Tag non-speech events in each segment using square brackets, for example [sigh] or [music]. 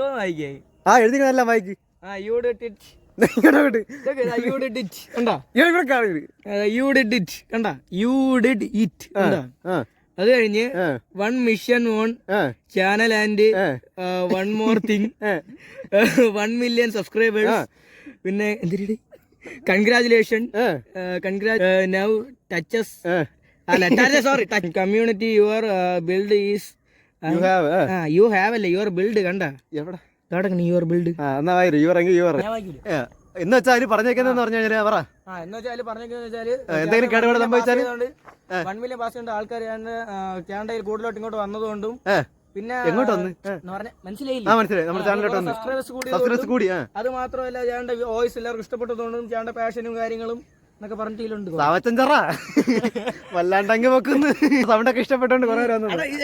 എന്തോ വായിക്കേ? ആ എഴുതിക്കുന്നതെല്ലാം വായിക്ക്. ആ യു ഡിഡ് ഇറ്റ് അത് കഴിഞ്ഞ് one mission on channel and one more thing one million subscribers പിന്നെ എന്തിരി കൺഗ്രാചുലേഷൻ. കൺഗ്രാ now touches. അല്ല sorry community your build is You have, ആ. യു ഹാവ് അല്ലേ? യുവർ ബിൽഡ് കണ്ട? എവിടെ? തുടങ്ങി യുവർ ബിൽഡ് ആ എന്നാ വായി യുവർ എങ്കിൽ യുവർ ഞാൻ വായിക്കൂല? എന്ന് വെച്ചാൽ പറഞ്ഞേക്കുന്നതെന്ന് പറഞ്ഞു കഴിഞ്ഞാൽ പറ. എന്തെങ്കിലും കേടുപാട് സംഭവിച്ചാൽ വൺ മില്യൺ പാസ് കൊണ്ട് ആൾക്കാർ ക്യാൻഡയിൽ കൂടുതലോട്ട് ഇങ്ങോട്ട് വന്നതുകൊണ്ടും പിന്നെ എങ്ങോട്ട് വന്ന്? മനസ്സിലായില്ല? ആ മനസ്സിലായി. നമ്മുടെ ചാനലിലോട്ട് വന്ന് സബ്സ്ക്രൈബേഴ്സ് കൂടി സബ്സ്ക്രൈബേഴ്സ് കൂടി ആ. അത് മാത്രമല്ല ചേട്ടന്റെ വോയിസ് എല്ലാവർക്കും ഇഷ്ടപ്പെട്ടതുകൊണ്ടും ചേട്ടന്റെ പാഷനും കാര്യങ്ങളും എന്നൊക്കെ പറഞ്ഞിട്ടുണ്ട് സാവച്ചഞ്ചറ. വല്ലാണ്ടങ്ങ് വെക്കുന്നു സൗണ്ട് ഒക്കെ ഇഷ്ടപ്പെട്ടോണ്ട് കുറെ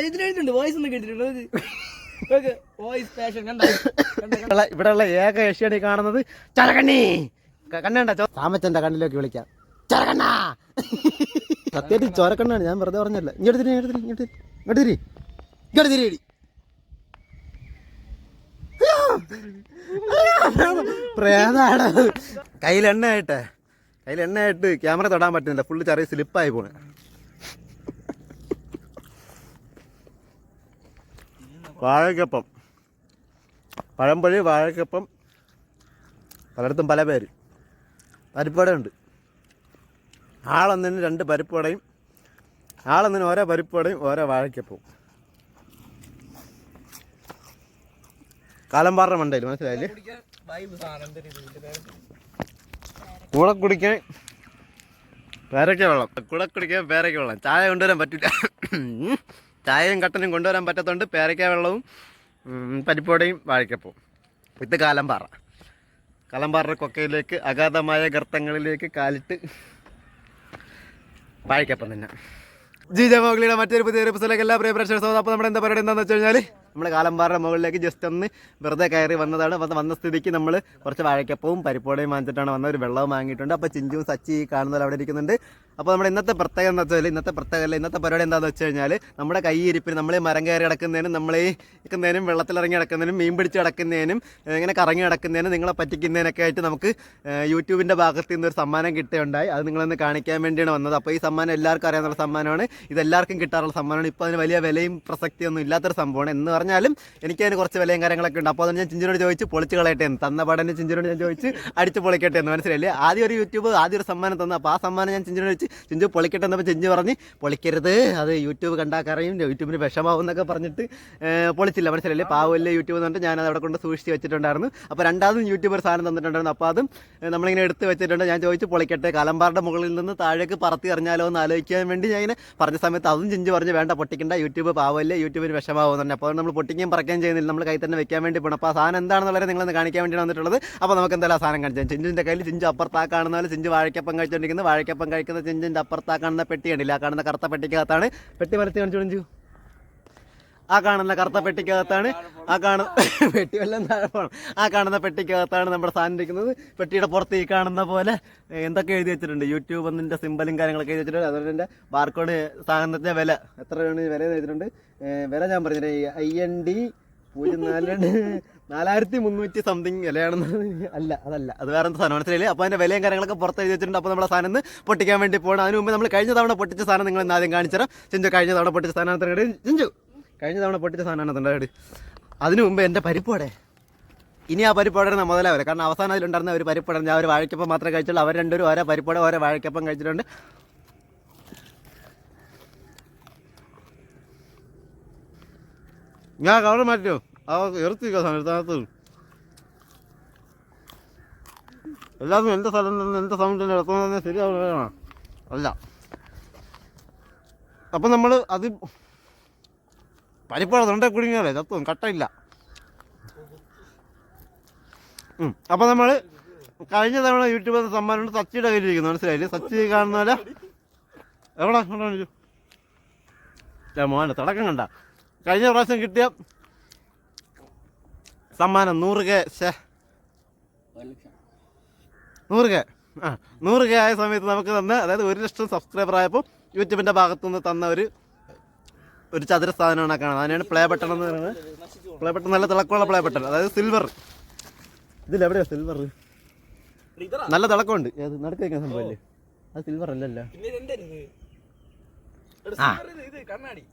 ഇതിലെഴുതുണ്ട് വോയിസ് ഒന്നും കേട്ടിട്ടുണ്ട് വോയിസ് ഉള്ള ഏക ഏഷ്യാണ് ഈ കാണുന്നത് ചരകണ്ണി. കണ്ണണ്ട സാമച്ചന്റെ കണ്ണിലേക്ക് വിളിക്കാം. ചരകണ്ണ! സത്യത്തിൽ ചോരക്കണ്ണാണ്. ഞാൻ വെറുതെ പറഞ്ഞല്ല ഇങ്ങോട്ട് തിരി ഇങ്ങോട്ട് തിരി ഇങ്ങോട്ട് തിരി. ഇങ്ങോട്ട് തിരി. ഇങ്ങോട്ട് തിരി പ്രേതാണ് കയ്യിൽ എണ്ണയായിട്ട് കയ്യിൽ എണ്ണയായിട്ട് ക്യാമറ തൊടാൻ പറ്റുന്നില്ല. ഫുള്ള് ചെറിയ സ്ലിപ്പായി പോണേ. വാഴക്കപ്പം. പഴംപൊഴി വാഴക്കപ്പം. പലയിടത്തും പല പേര്. പരിപ്പുവടയുണ്ട് ആളൊന്നിന് രണ്ട് പരിപ്പുവടയും ആളൊന്നിന് ഓരോ പരിപ്പുവടയും ഓരോ വാഴക്കപ്പവും. കാലമ്പാറ മണ്ടയിൽ മനസ്സിലായില്ലേ? കൂടെ കുടിക്കാൻ പേരയ്ക്ക വെള്ളം കൂടെ കുടിക്കാൻ പേരയ്ക്ക വെള്ളം ചായ കൊണ്ടുവരാൻ പറ്റില്ല. ചായയും കട്ടനും കൊണ്ടുവരാൻ പറ്റാത്തതുകൊണ്ട് പേരയ്ക്ക വെള്ളവും പരിപ്പോടയും പരിപ്പുവടയും വാഴക്കപ്പവും ഇത് കാലമ്പാറ. കാലമ്പാറ കൊക്കയിലേക്ക് അഗാധമായ ഗർത്തങ്ങളിലേക്ക് കാലിട്ട് വാഴക്കപ്പം തന്നെ. ജി ജമോഗ്ലിയുടെ മറ്റൊരു പുതിയ എപ്പിസോഡിലേക്ക് എല്ലാ പ്രിയ പ്രശ്നം അപ്പോൾ നമ്മുടെ എന്താ പറയുക എന്താണെന്ന് വെച്ച് കഴിഞ്ഞാൽ നമ്മൾ കാലമ്പാറയുടെ മുകളിലേക്ക് ജസ്റ്റ് ഒന്ന് വെറുതെ കയറി വന്നതാണ്. അപ്പം വന്ന സ്ഥിതിക്ക് നമ്മൾ കുറച്ച് വാഴക്കപ്പവും പരിപ്പോടയും വാങ്ങിച്ചിട്ടാണ് വന്ന ഒരു വെള്ളവും വാങ്ങിയിട്ടുണ്ട്. അപ്പോൾ ചിഞ്ചും സച്ചി കാണുന്നത് അവിടെ ഇരിക്കുന്നുണ്ട്. അപ്പോൾ നമ്മുടെ ഇന്നത്തെ പ്രത്യേകത എന്ന് വെച്ചാൽ ഇന്നത്തെ പ്രത്യേകത ഇന്നത്തെ പരിപാടി എന്താണെന്ന് വെച്ച് കഴിഞ്ഞാൽ നമ്മുടെ കൈയിരിപ്പിന് നമ്മൾ മരം കയറി കിടക്കുന്നതിനും നമ്മൾ ഈ നിൽക്കുന്നതിനും വെള്ളത്തിലിറങ്ങി കിടക്കുന്നതിനും മീൻ പിടിച്ച് കിടക്കുന്നതിനും ഏഹ് ഇങ്ങനെ കറങ്ങി കിടക്കുന്നതിനും നിങ്ങളെ പറ്റിക്കുന്നതിനൊക്കെ ആയിട്ട് നമുക്ക് യൂട്യൂബിന്റെ ഭാഗത്ത് നിന്ന് ഒരു സമ്മാനം കിട്ടുകയുണ്ടായി. അത് നിങ്ങളൊന്ന് കാണിക്കാൻ വേണ്ടിയാണ് വന്നത്. അപ്പോൾ ഈ സമ്മാനം എല്ലാവർക്കും അറിയാനുള്ള സമ്മാനമാണ്. ഇതെല്ലാവർക്കും കിട്ടാറുള്ള സമ്മാനമാണ്. ഇപ്പോൾ അതിന് വലിയ വിലയും പ്രസക്തിയൊന്നും ഇല്ലാത്തൊരു സംഭവമാണ്. എന്ന് പറഞ്ഞാലും എനിക്ക് അതിന് കുറച്ച് വിലയും കാര്യങ്ങളൊക്കെ ഉണ്ട്. അപ്പോൾ അത് ഞാൻ ചിഞ്ചിനോട് ചോദിച്ച് പൊളിച്ച് കളയട്ടെ എന്ന്. തന്ന പാടനെ ചിഞ്ചിനോട് ഞാൻ ചോദിച്ച് അടിച്ച് പൊളിക്കട്ടെ എന്ന്. മനസ്സിലായില്ലേ? ആദ്യം ഒരു യൂട്യൂബ് ആദ്യം ഒരു സമ്മാനം തന്നു. അപ്പോൾ ആ സമ്മാനം ഞാൻ ചിഞ്ചിനോട് ചോദിച്ച് ചിഞ്ചു പൊളിക്കട്ടെ എന്നപ്പോൾ ചിഞ്ചു പറഞ്ഞ് പൊളിക്കരുത്. അത് യൂട്യൂബ് കണ്ടാക്കറിയും യൂട്യൂബിന് വിഷമാവും എന്നൊക്കെ പറഞ്ഞിട്ട് പൊളിച്ചില്ല. മനസ്സിലായില്ലേ? വലിയ യൂട്യൂബ് എന്ന് പറഞ്ഞിട്ട് ഞാൻ അവിടെ കൊണ്ട് സൂക്ഷിച്ച് വെച്ചിട്ടുണ്ടായിരുന്നു. അപ്പോൾ രണ്ടാമതും യൂട്യൂബർ സാധനം തന്നിട്ടുണ്ടായിരുന്നു. അപ്പോൾ അതും നമ്മളിങ്ങനെ എടുത്ത് വെച്ചിട്ടുണ്ട്. ഞാൻ ചോദിച്ച് പൊളിക്കട്ടെ. കലമ്പാറിന്റെ മുകളിൽ നിന്ന് താഴേക്ക് പറത്തി എറിഞ്ഞാലോ എന്ന് ആലോചിക്കാൻ വേണ്ടി ഞാൻ ഇങ്ങനെ പറഞ്ഞ സമയത്ത് അതും ചിഞ്ചു പറഞ്ഞ് വേണ്ട പൊട്ടിക്കണ്ട. യൂട്യൂബ് പാവല്ലേ യൂട്യൂബിന് വിഷമാവുന്നുണ്ട് അപ്പോൾ നമ്മൾ പൊട്ടിക്കുകയും പറക്കുകയും ചെയ്യുന്നില്ല. നമ്മൾ കൈ തന്നെ വെക്കാൻ വേണ്ടി പോകണം അപ്പോൾ ആ സാധനം എന്താണെന്നുള്ളത് നിങ്ങളൊന്ന് കാണിക്കാൻ വേണ്ടിയാണ് വന്നിട്ടുള്ളത്. അപ്പോൾ നമുക്ക് എന്തായാലും ആ സാധനം കാണിച്ചാൽ ചിഞ്ചിന്റെ കയ്യിൽ ചിഞ്ചു അപ്പുറത്താ കാണുന്ന ചിഞ്ചു വാഴക്കപ്പം കഴിച്ചുകൊണ്ടിരിക്കുന്നത് വാഴക്കപ്പം കഴിക്കുന്ന ചിഞ്ചിന്റെ അപ്പുറത്താ കാണുന്ന പെട്ടി കണ്ടില്ല? ആ കാണുന്ന കറുത്ത പെട്ടിക്കകത്താണ്. പെട്ടി മരത്തി കാണിച്ചു ആ കാണുന്ന കറുത്ത പെട്ടിക്കകത്താണ്. ആ കാണുന്ന [laughs] പെട്ടി വല്ലതും താഴെ പോകണം ആ കാണുന്ന പെട്ടിക്കകത്താണ് നമ്മുടെ സാധനം ഇരിക്കുന്നത്. പെട്ടിയുടെ പുറത്ത് ഈ കാണുന്ന പോലെ എന്തൊക്കെ എഴുതി വെച്ചിട്ടുണ്ട്? യൂട്യൂബ് ഒന്നിന്റെ സിമ്പലും കാര്യങ്ങളൊക്കെ എഴുതി വെച്ചിട്ടുണ്ട്. അതുപോലെ തന്നെ ബാർക്കോഡ് സാധനത്തിന്റെ വില. എത്ര രൂപയാണ് വില ഏ, വില ഞാൻ പറഞ്ഞിട്ട് ഐ എൻ ഡി പൂജ്യം നാല് രണ്ട് നാലായിരത്തി മുന്നൂറ്റി സംതിങ് വിലയാണെന്ന് അല്ല അതല്ല. അത് വേറെ എന്താ സാധനം? മനസ്സിലായില്ലേ? അപ്പോൾ അതിന്റെ വിലയും കാര്യങ്ങളൊക്കെ പുറത്ത് എഴുതി വെച്ചിട്ടുണ്ട്. അപ്പോൾ നമ്മുടെ സാധനം പൊട്ടിക്കാൻ വേണ്ടി പോകണം അതിന് മുമ്പ് നമ്മൾ കഴിഞ്ഞ തവണ പൊട്ടിച്ച സാധനം നിങ്ങൾ ഇന്ന് ആദ്യം കാണിച്ചുതരാം. ചിഞ്ചു കഴിഞ്ഞ തവണ പൊട്ടിച്ച സാധനം ചിഞ്ചു. കഴിഞ്ഞ തവണ പൊട്ടിച്ച സാധനമാണ് ഉണ്ടായിട്ട് അതിനു മുമ്പ് എന്റെ പരിപ്പോടെ ഇനി ആ പരിപ്പോടെ മുതലാവില്ല. കാരണം അവസാനം അതിലുണ്ടായിരുന്ന ഒരു പരിപ്പട ഞാൻ ഒരു വാഴക്കപ്പം മാത്രമേ കഴിച്ചുള്ളൂ. അവർ രണ്ടുപേരും ഓരോ പരിപ്പോടെ ഓരോ വാഴക്കപ്പം കഴിച്ചിട്ടുണ്ട്. ഞാൻ കവർ മാറ്റോ ആ ഇറത്തിക്കോ സ്ഥാനത്ത് എല്ലാവർക്കും എന്റെ സ്ഥലം നിന്ന് എന്റെ ഇടത്തുനിന്ന് തന്നെ ശരിയാവില്ല അല്ല. അപ്പം നമ്മൾ അത് പരിപ്പാട് തൊണ്ട കുടുങ്ങിയാലേ തത്വം കട്ടയില്ല. അപ്പോൾ അപ്പം നമ്മൾ കഴിഞ്ഞ തവണ യൂട്യൂബിൽ സമ്മാനം സച്ചിയുടെ കയ്യിലിരിക്കുന്നു മനസ്സിലായില്ലേ? സച്ചി കാണുന്ന പോലെ. എവിടെ? എവിടെ മോനെ തുടക്കം കണ്ട. കഴിഞ്ഞ പ്രാവശ്യം കിട്ടിയ സമ്മാനം നൂറ് കെ ശേ നൂറ് കെ ആ നൂറ് കെ ആയ സമയത്ത് നമുക്ക് തന്ന അതായത് ഒരു ലക്ഷം സബ്സ്ക്രൈബർ ആയപ്പോൾ യൂട്യൂബിന്റെ ഭാഗത്തുനിന്ന് തന്ന ഒരു ഒരു ചതുര സാധനമാണ് കാണുന്നത്. അതിനാണ് പ്ലേ ബട്ടൺ എന്ന് പറയുന്നത്. പ്ലേ ബട്ടൺ നല്ല തിളക്കമുള്ള പ്ലേ ബട്ടൺ അതായത് സിൽവർ ഇതിൽ എവിടെയാ സിൽവർ നല്ല തിളക്കമുണ്ട്. നടക്ക് നടുക്ക് സംഭവമല്ലേ? സംഭവല്ലേ അത് സിൽവർ അല്ലല്ലോ.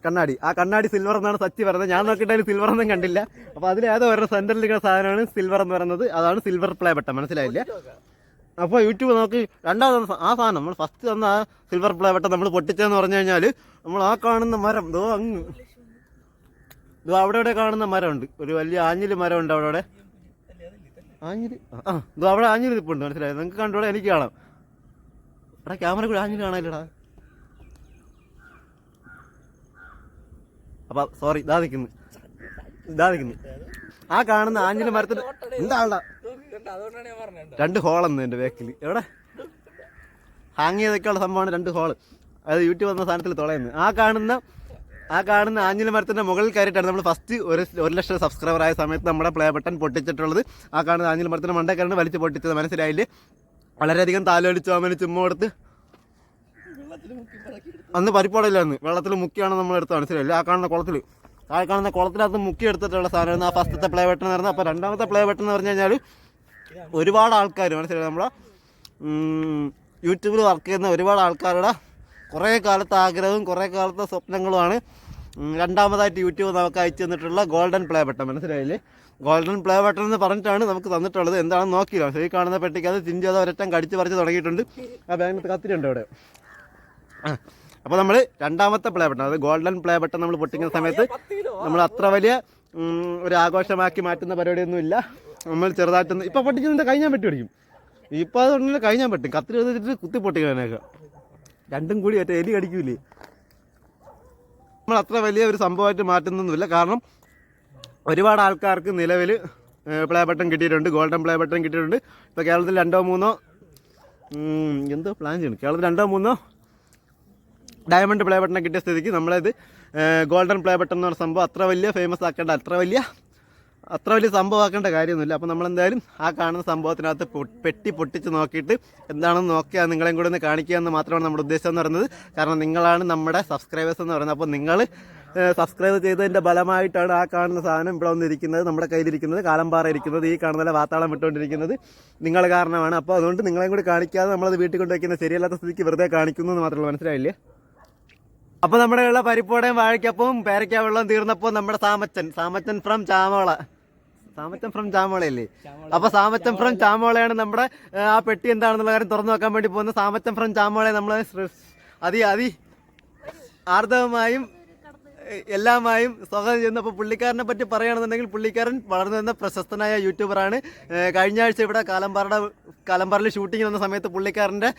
കണ്ണാടി. ആ കണ്ണാടി സിൽവർ എന്നാണ് സച്ചി പറയുന്നത്. ഞാൻ നോക്കിയിട്ട് സിൽവർ ഒന്നും കണ്ടില്ല. അപ്പൊ അതിലേതോ ഒരു സെന്ററിൽ സാധനമാണ് സിൽവർ എന്ന് പറയുന്നത്. അതാണ് സിൽവർ പ്ലേ ബട്ടൺ മനസ്സിലായില്ല? അപ്പോൾ യൂട്യൂബ് നമുക്ക് രണ്ടാമത് ആ സാധനം നമ്മൾ ഫസ്റ്റ് തന്ന ആ സിൽവർ പ്ലേ വെട്ട നമ്മൾ പൊട്ടിച്ചതെന്ന് പറഞ്ഞു കഴിഞ്ഞാൽ നമ്മൾ ആ കാണുന്ന മരം ദോ അങ്ങ്. ദോ അവിടെ ഇവിടെ കാണുന്ന മരമുണ്ട്. ഒരു വലിയ ആഞ്ഞിൽ മരമുണ്ട് അവിടെ അവിടെ ആഞ്ഞിലി? ആ, ആ. ദോ അവിടെ ആഞ്ഞിൽ നിൽപ്പുണ്ട് മനസ്സിലായി? നിങ്ങൾക്ക് കണ്ടോടെ എനിക്ക് കാണാം. എടാ ക്യാമറ കൂടെ ആഞ്ഞിലി കാണാനില്ലടാ. അപ്പൊ സോറി ഇതാ നിൽക്കുന്നു ഇതാ നിൽക്കുന്നു ആ കാണുന്ന ആഞ്ഞിലി മരത്തിൽ എന്താ രണ്ട് ഹോളെന്ന് എന്റെ ബാക്കിൽ എവിടെ? ഹാങ് ചെയ്തൊക്കെയുള്ള സംഭവമാണ് രണ്ട് ഹോൾ. അത് യൂട്യൂബ് വന്ന സാധനത്തിൽ തുളയുന്നത്. ആ കാണുന്ന ആ കാണുന്ന ആഞ്ഞില മരത്തിന്റെ മുകളിൽ കയറിയിട്ടാണ് നമ്മൾ ഫസ്റ്റ് ഒരു ഒരു ലക്ഷം സബ്സ്ക്രൈബർ ആയ സമയത്ത് നമ്മുടെ പ്ലേ ബട്ടൺ പൊട്ടിച്ചിട്ടുള്ളത്. ആ കാണുന്ന ആഞ്ഞില മരത്തിന്റെ മണ്ടേ വലിച്ചു പൊട്ടിച്ചത്. മനസ്സിലായില്ലേ? വളരെയധികം താലോലിച്ചു അമ്മന് ചുമ്മാ കൊടുത്ത്. അന്ന് പരിപ്പാടില്ല അന്ന് വെള്ളത്തിൽ മുക്കിയാണ് നമ്മൾ എടുത്തത്. മനസ്സിലായില്ലേ? ആ കാണുന്ന കുളത്തിൽ താഴെ കാണുന്ന കുളത്തിനകത്ത് മുക്കി എടുത്തിട്ടുള്ള സാധനമായിരുന്നു ആ ഫസ്റ്റത്തെ പ്ലേ ബട്ടൺ എന്ന് പറഞ്ഞാൽ അപ്പോൾ രണ്ടാമത്തെ പ്ലേ ബട്ടൺ എന്ന് പറഞ്ഞു കഴിഞ്ഞാൽ ഒരുപാട് ആൾക്കാർ മനസ്സിലായി? നമ്മളെ യൂട്യൂബിൽ വർക്ക് ചെയ്യുന്ന ഒരുപാട് ആൾക്കാരുടെ കുറേ കാലത്തെ ആഗ്രഹവും കുറേ കാലത്തെ സ്വപ്നങ്ങളുമാണ് രണ്ടാമതായിട്ട് യൂട്യൂബ് നമുക്ക് അയച്ചു തന്നിട്ടുള്ള ഗോൾഡൻ പ്ലേ ബട്ടൺ മനസ്സിലായില്ലേ? ഗോൾഡൻ പ്ലേ ബട്ടൺ എന്ന് പറഞ്ഞിട്ടാണ് നമുക്ക് തന്നിട്ടുള്ളത്. എന്താണെന്ന് നോക്കിയില്ല. ഈ കാണുന്ന പെട്ടിക്ക് അത് ചിഞ്ചി അത് ഒരറ്റം കടിച്ച് പറിച്ച് തുടങ്ങിയിട്ടുണ്ട്. ആ ബാങ്കിനകത്ത് കത്തിരിയുണ്ട് അവിടെ അപ്പോൾ നമ്മൾ രണ്ടാമത്തെ പ്ലേ ബട്ടൺ അത് ഗോൾഡൻ പ്ലേ ബട്ടൺ നമ്മൾ പൊട്ടിക്കുന്ന സമയത്ത് നമ്മൾ അത്ര വലിയ ഒരു ആഘോഷമാക്കി മാറ്റുന്ന പരിപാടിയൊന്നും ഇല്ല നമ്മൾ ചെറുതായിട്ടൊന്ന് ഇപ്പൊ പൊട്ടിക്കുന്നതിന്റെ കഴിഞ്ഞാൽ പറ്റി പിടിക്കും. ഇപ്പൊ അതുകൊണ്ടല്ലേ കഴിഞ്ഞാൽ പറ്റും കത്തിരി എടുത്തിട്ട് കുത്തി പൊട്ടിക്കാനൊക്കെ രണ്ടും കൂടി ഏറ്റവും എലി കടിക്കൂലേ? നമ്മൾ അത്ര വലിയ ഒരു സംഭവമായിട്ട് മാറ്റുന്നൊന്നുമില്ല. കാരണം ഒരുപാട് ആൾക്കാർക്ക് നിലവിൽ പ്ലേ ബട്ടൺ കിട്ടിയിട്ടുണ്ട്. ഗോൾഡൻ പ്ലേ ബട്ടൺ കിട്ടിയിട്ടുണ്ട്. ഇപ്പോൾ കേരളത്തിൽ രണ്ടോ മൂന്നോ എന്തോ പ്ലാൻ ചെയ്യണം. കേരളത്തിൽ രണ്ടോ മൂന്നോ ഡയമണ്ട് പ്ലേ ബട്ടൺ കിട്ടിയ സ്ഥിതിക്ക് നമ്മളത് ഗോൾഡൻ പ്ലേ ബട്ടൺ എന്ന് പറഞ്ഞ സംഭവം അത്ര വലിയ ഫേമസ് ആക്കേണ്ട അത്ര വലിയ അത്ര വലിയ സംഭവമാക്കേണ്ട കാര്യമൊന്നുമില്ല. അപ്പോൾ നമ്മളെന്തായാലും ആ കാണുന്ന സംഭവത്തിനകത്ത് പെട്ടി പൊട്ടിച്ച് നോക്കിയിട്ട് എന്താണെന്ന് നോക്കിയാൽ നിങ്ങളെയും കൂടെ ഒന്ന് കാണിക്കുക എന്ന് മാത്രമാണ് നമ്മുടെ ഉദ്ദേശം എന്ന് പറയുന്നത്. കാരണം നിങ്ങളാണ് നമ്മുടെ സബ്സ്ക്രൈബേഴ്സ് എന്ന് പറയുന്നത്. അപ്പോൾ നിങ്ങൾ സബ്സ്ക്രൈബ് ചെയ്തതിന്റെ ഫലമായിട്ടാണ് ആ കാണുന്ന സാധനം ഇവിടെ വന്നിരിക്കുന്നത് നമ്മുടെ കയ്യിലിരിക്കുന്നത് കാലമ്പാറ ഇരിക്കുന്നത് ഈ കാണുന്ന വാത്താളം വിട്ടുകൊണ്ടിരിക്കുന്നത് നിങ്ങൾ കാരണമാണ്. അപ്പോൾ അതുകൊണ്ട് നിങ്ങളെയും കൂടി കാണിക്കാതെ നമ്മളത് വീട്ടിൽ കൊണ്ടുവയ്ക്കുന്ന ശരിയല്ലാത്ത സ്ഥിതിക്ക് വെറുതെ കാണിക്കുന്നു എന്ന് മാത്രമേ മനസ്സിലായില്ലേ? അപ്പോൾ നമ്മുടെ ഉള്ള പരിപ്പോടയും വാഴയ്ക്കപ്പവും പേരയ്ക്ക വെള്ളം തീർന്നപ്പോൾ നമ്മുടെ സാമച്ചൻ സാമച്ചൻ ഫ്രം ചാമോള. സാമച്ചൻ ഫ്രം ചാമോളയല്ലേ? അപ്പൊ സാമച്ചൻ ഫ്രം ചാമോളയാണ് നമ്മുടെ ആ പെട്ടി എന്താണെന്നുള്ള കാര്യം തുറന്നു നോക്കാൻ വേണ്ടി പോകുന്ന സാമച്ചൻ ഫ്രം ചാമോളയെ നമ്മൾ അതി അതി ആർദവമായും എല്ലാമായും സ്വാഗതം ചെയ്യുന്നു. അപ്പോൾ പുള്ളിക്കാരനെ പറ്റി പറയുകയാണെന്നുണ്ടെങ്കിൽ പുള്ളിക്കാരൻ വളർന്നു വന്ന പ്രശസ്തനായ യൂട്യൂബറാണ് കഴിഞ്ഞ ആഴ്ച ഇവിടെ കാലമ്പാറയുടെ കാലമ്പാറയിൽ ഷൂട്ടിംഗ് വന്ന സമയത്ത് പുള്ളിക്കാരന്റെ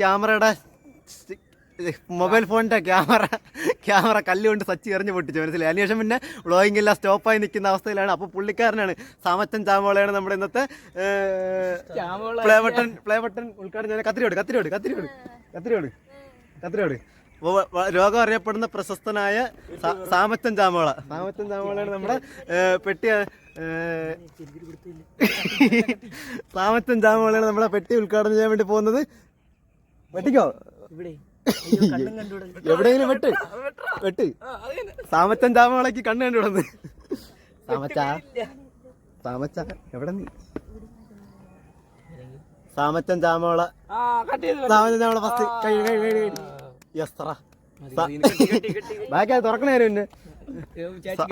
ക്യാമറയുടെ മൊബൈൽ ഫോണിന്റെ ക്യാമറ ക്യാമറ കല്ലുകൊണ്ട് സച്ചി എറിഞ്ഞ് പൊട്ടിച്ചു മനസ്സിലായി? അതിനുശേഷം പിന്നെ വ്ളോഗിംഗ് എല്ലാം സ്റ്റോപ്പായി നിൽക്കുന്ന അവസ്ഥയിലാണ്. അപ്പോൾ പുള്ളിക്കാരനാണ് സാമച്ചൻ ചാമോളയാണ് നമ്മുടെ ഇന്നത്തെ പ്ലേ ബട്ടൺ പ്ലേ ബട്ടൺ ഉദ്ഘാടനം ചെയ്യുന്ന കത്തിരിയോട് കത്തിരിയോട് കത്തിരിയോട് കത്തിരിയോട് കത്തിരിയോട് രോഗം അറിയപ്പെടുന്ന പ്രശസ്തനായ സാമച്ചൻ ചാമോള. സാമച്ചൻ ചാമോളയാണ് നമ്മുടെ പെട്ടിയ സാമച്ചൻ ചാമോളയാണ് നമ്മുടെ പെട്ടി ഉദ്ഘാടനം ചെയ്യാൻ വേണ്ടി പോകുന്നത്. വെട്ടിക്കോ ഇവിടെ. [laughs] എവിടെയെങ്കിലും വെട്ട്. വെട്ട്. സാമച്ചൻ കണ്ടു കണ്ണ് കണ്ടുവിടുന്നു സാമച്ച. സാമച്ച എവിടെ നീ? സാമച്ചൻ ചാമോള സാമച്ചൻ ചാമോള ഫസ്റ്റ് കൈ കൈ കൈ കൈ യെസ് തറ. മതി, മതി, ഇത് കെട്ടി, കെട്ടി, കെട്ടി. ബാക്കി അത് തുറക്കണ കാര്യം പിന്നെ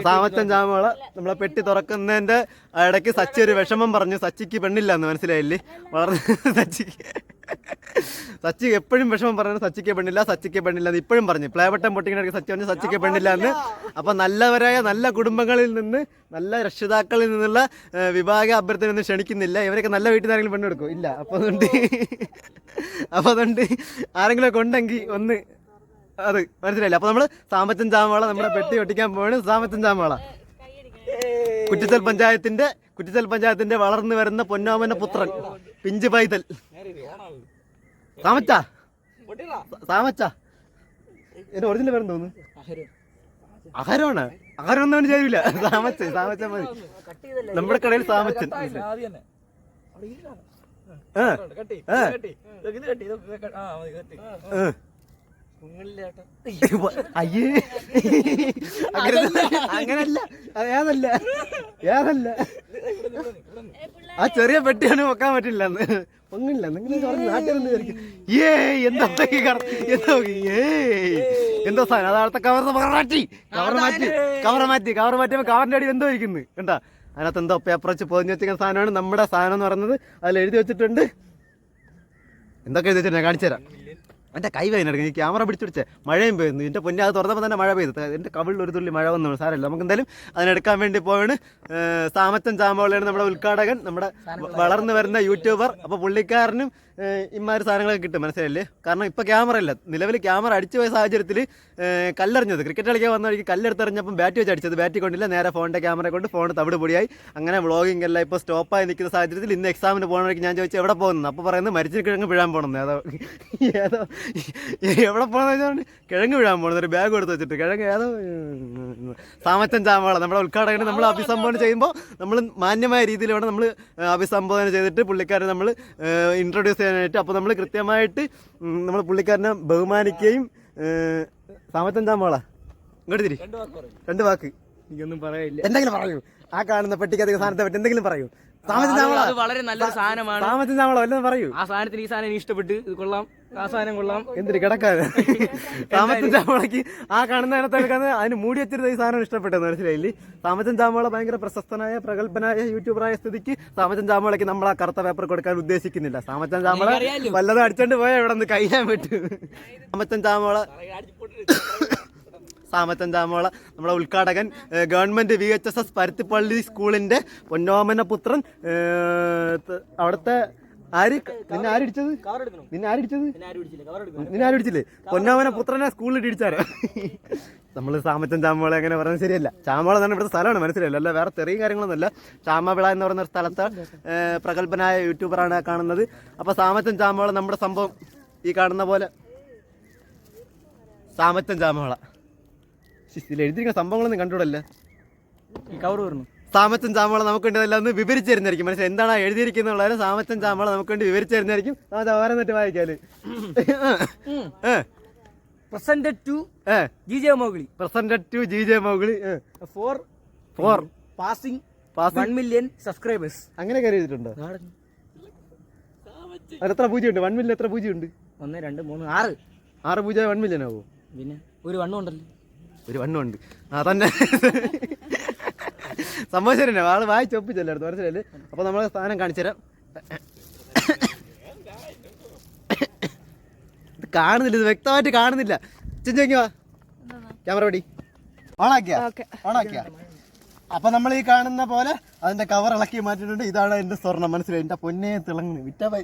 സാമച്ചൻ ചാമോള നമ്മളെ പെട്ടി തുറക്കുന്നതിന്റെ ഇടയ്ക്ക് സച്ചി ഒരു വിഷമം പറഞ്ഞു സച്ചിക്ക് പെണ്ണില്ല എന്ന് മനസ്സിലായില്ലേ? വളർന്ന് സച്ചിക്ക്. സച്ചി എപ്പോഴും വിഷമം പറയുന്നത് സച്ചിക്ക് പെണ്ണില്ല സച്ചിക്ക് പെണ്ണില്ല എന്ന് ഇപ്പോഴും പറഞ്ഞു. പ്ലേ ബട്ടൺ ഇടയ്ക്ക് സച്ചി പറഞ്ഞു സച്ചിക്ക് പെണ്ണില്ല എന്ന്. അപ്പൊ നല്ലവരായ നല്ല കുടുംബങ്ങളിൽ നിന്ന് നല്ല രക്ഷിതാക്കളിൽ നിന്നുള്ള വിഭാഗ അഭ്യർത്ഥന ക്ഷണിക്കുന്നില്ല. ഇവരൊക്കെ നല്ല വീട്ടിൽ നിന്ന് ആരെങ്കിലും പെണ്ണെടുക്കും ഇല്ല. അപ്പൊ അതുകൊണ്ട് [laughs] അപ്പൊ അതുകൊണ്ട് ആരെങ്കിലും ഒക്കെ ഉണ്ടെങ്കിൽ ഒന്ന് അത് മനസ്സിലായില്ല? അപ്പൊ നമ്മൾ സാമ്പത്തൻ ചാമോള നമ്മുടെ പെട്ടി ഒട്ടിക്കാൻ പോവാണ് സാമ്പത്തൻ ചാമോള കുറ്റിച്ചൽ പഞ്ചായത്തിന്റെ കുറ്റിച്ചൽ പഞ്ചായത്തിന്റെ വളർന്നു വരുന്ന പൊന്നോമന പുത്രൻ പിഞ്ച് പൈതൽ. സാമച്ച. പൊട്ടിയതാ? സാമച്ച. എന്റെ ഒറിജിനൽ പേരെന്ന് തോന്നുന്നു? ആഹാരം. അഹരോണ്? അഹരം ഒന്നും അവന് ചെയ്യൂല സാമച്ചൻ സാമച്ച മതി? നമ്മുടെ കടയിൽ സാമച്ചൻ. അയ്യേ. അങ്ങനല്ല. ഏതല്ല? ഏതല്ല? ആ ചെറിയ പെട്ടിയാണ് വെക്കാൻ പറ്റില്ല ഒന്നില്ല എന്താ സാധനം? മാറ്റി. കവർ മാറ്റി. കവർ മാറ്റി. കവർ മാറ്റിയപ്പോൾ കവറിന്റെ അടി എന്തോ ഇരിക്കുന്നു. കണ്ടാ? അതിനകത്ത് എന്തോ പേപ്പർ വെച്ച് പൊതിഞ്ഞ് വെച്ചിരിക്കുന്ന സാധനമാണ് നമ്മുടെ സാധനം എന്ന് പറയുന്നത്. അതിൽ എഴുതി വെച്ചിട്ടുണ്ട്. എന്തൊക്കെ എഴുതി വെച്ചിട്ടുണ്ട്? കാണിച്ചു തരാം എന്റെ കൈ വേദന ഈ ക്യാമറ പിടിച്ചുപിടിച്ചേ മഴയും പെയ്യുന്നു എന്റെ പൊന്നെ അത് തുറന്നപ്പോൾ തന്നെ മഴ പെയ്തു. എന്റെ കവിളിൽ ഒരു തുള്ളി മഴ വന്നു. സാരമില്ല. നമുക്ക് എന്തായാലും അതിനെടുക്കാൻ വേണ്ടി പോവാണ്. സാമത്തൻ സാമച്ചൻ ചാമ്പോളയാണ് നമ്മുടെ ഉദ്ഘാടകൻ. നമ്മുടെ വളർന്നു വരുന്ന യൂട്യൂബർ അപ്പോൾ പുള്ളിക്കാരനും ഇമാതിരി സാധനങ്ങളൊക്കെ കിട്ടും മനസ്സിലായില്ലേ? കാരണം ഇപ്പോൾ ക്യാമറ ഇല്ല. നിലവിൽ ക്യാമറ അടിച്ചു പോയ സാഹചര്യത്തിൽ കല്ലെറിഞ്ഞത്. ക്രിക്കറ്റ് കളിക്കാൻ വന്ന വഴിക്ക് കല്ലെടുത്തെറിഞ്ഞപ്പം ബാറ്റ് വെച്ച് അടിച്ചത്. ബാറ്റ് കൊണ്ടില്ല നേരെ ഫോണിന്റെ ക്യാമറ കൊണ്ട് ഫോൺ തവിട് പൊടിയായി. അങ്ങനെ വ്ളോഗിംഗ് എല്ലാം ഇപ്പോൾ സ്റ്റോപ്പായി നിൽക്കുന്ന സാഹചര്യത്തിൽ ഇന്ന് എക്സാമിന് പോകുന്ന വഴിക്ക് ഞാൻ ചോദിച്ചു എവിടെ പോകുന്നു? അപ്പോൾ പറയുന്നത് മരിച്ചിന് കിഴങ്ങ് പിഴാൻ പോകണം ഏതോ ഏതോ എവിടെ പോകണമെന്ന് വെച്ചാൽ കിഴങ്ങ് പിഴാൻ പോകണം ഒരു ബാഗ് എടുത്ത് വെച്ചിട്ട്. കിഴങ്ങ് ഏതോ സാമച്ചൻ ചാമള നമ്മുടെ ഉദ്ഘാടകനെ നമ്മൾ അഭിസംബോധന ചെയ്യുമ്പോൾ നമ്മൾ മാന്യമായ രീതിയിൽ വേണം നമ്മൾ അഭിസംബോധന ചെയ്തിട്ട് പുള്ളിക്കാരെ നമ്മൾ ഇൻട്രൊഡ്യൂസ് ചെയ്യാനായിട്ട്. അപ്പോൾ നമ്മൾ കൃത്യമായിട്ട് നമ്മൾ പുള്ളിക്കാരനെ ബഹുമാനിക്കുകയും സാമച്ചൻ ചാമള ഇങ്ങോട്ട് തിരി. രണ്ട് വാക്ക് എനിക്കൊന്നും പറയാനില്ല. എന്തെങ്കിലും പറയൂ. ആ കാണുന്ന പെട്ടിക്കധികം സാധനത്തെ പറ്റി എന്തെങ്കിലും പറയൂ. അത് വളരെ നല്ലൊരു സാധനമാണ്. സാമച്ചൻ ചാമള വല്ലതും പറയൂ. ആ സാധനത്തിന് ഈ സാധനം എനിക്ക് ഇഷ്ടപ്പെട്ട്. ഇത് കൊള്ളാം. ആ സാധനം കൊള്ളാം. എന്തിരി കിടക്കാതെ [laughs] താമസൻ ചാമളക്ക് ആ കാണുന്ന അതിനകത്ത് അതിന് മൂടി വെച്ചിരുന്ന ഈ സാധനം ഇഷ്ടപ്പെട്ടെന്ന് മനസ്സിലായില്ലേ? താമസൻ ചാമള ഭയങ്കര പ്രശസ്തനായ പ്രഗത്ഭനായ യൂട്യൂബറായ സ്ഥിതിക്ക് താമസൻ ചാമളക്ക് നമ്മൾ ആ കറുത്ത പേപ്പർ കൊടുക്കാൻ ഉദ്ദേശിക്കുന്നില്ല. താമസൻ ചാമള. വല്ലതും അടിച്ചോണ്ട് പോയാൽ ഇവിടെ നിന്ന് കഴിയാൻ പറ്റും. താമസൻ ചാമള സാമത്തൻ ചാമോള നമ്മുടെ ഉദ്ഘാടകൻ government government V H S S Paruthippally സ്കൂളിന്റെ പൊന്നോമന പുത്രൻ അവിടുത്തെ ആര്? നിന്നെ ആരിടിച്ചത് നിന്നെ ആരിടിച്ചത് നിന്നെ ആരിടിച്ചില്ലേ പൊന്നോമന പുത്രനെ സ്കൂളിൽ ഇടിച്ചാരോ. നമ്മൾ സാമച്ചൻ ചാമോള അങ്ങനെ പറയുന്നത് ശരിയല്ല. ചാമോള തന്നെ ഇവിടുത്തെ സ്ഥലമാണ് മനസ്സിലായില്ല? അല്ല വേറെ തെറിയും കാര്യങ്ങളൊന്നുമല്ല. ചാമവിള എന്ന് പറയുന്ന ഒരു സ്ഥലത്ത് പ്രഗത്ഭനായ യൂട്യൂബറാണ് കാണുന്നത്. അപ്പോൾ സാമച്ചൻ ചാമോള നമ്മുടെ സംഭവം ഈ കാണുന്ന പോലെ? സാമച്ചൻ ചാമോള ശ്ശി, ഇതിൽ എഴുതിയിരിക്കുന്ന സംഭവങ്ങളൊന്നും കണ്ടുകൂടല്ലേ. ഈ കവർ വരുന്നു സാമച്ചൻ ചാമള നമുക്ക് വേണ്ടി അതെല്ലാം ഒന്ന് വിവരിച്ചു തരുന്നതായിരിക്കും. മനസ്സിൽ എന്താണ് എഴുതിയിരിക്കുന്ന സാമത്തൻ സാമച്ചൻ ചാമോള നമുക്ക് വേണ്ടി വിവരിച്ചു തരുന്നതായിരിക്കും. അത് ഓരോന്നിട്ട് വായിക്കാൽ. A presented to A. G J Mowgli present to G J Mowgli for for passing Passing. One million subscribers അങ്ങനെ കയറി എത്ര വൺ മില്യൻ എത്ര ഒന്ന് രണ്ട് മൂന്ന് ആറ്. ആറ് പൂജ്യം വൺ മില്യൻ ആവോ? പിന്നെ ഒരു വണ്ണം ഉണ്ടല്ലോ. ഒരു വണ്ണം ഉണ്ട് ആ തന്നെ. സംഭവം ആൾ ആൾ വായിച്ച് ഒപ്പിച്ചല്ലായിരുന്നു മനസ്സിലല്ലേ അപ്പൊ നമ്മൾ സ്ഥാനം കാണിച്ചു തരാം. ഇത് കാണുന്നില്ല ഇത് വ്യക്തമായിട്ട് കാണുന്നില്ല. ചിഞ്ചോങ്ങി വാ. ക്യാമറ പടി. ഓണാക്കിയ ഓണാക്കിയ അപ്പൊ നമ്മൾ ഈ കാണുന്ന പോലെ അതിന്റെ കവർ ഇളക്കി മാറ്റിയിട്ടുണ്ട്. ഇതാണ് എന്റെ സ്വർണം മനസ്സിലായി? എന്റെ പൊന്നെ തിളങ്ങുന്നു. വിറ്റ പൈ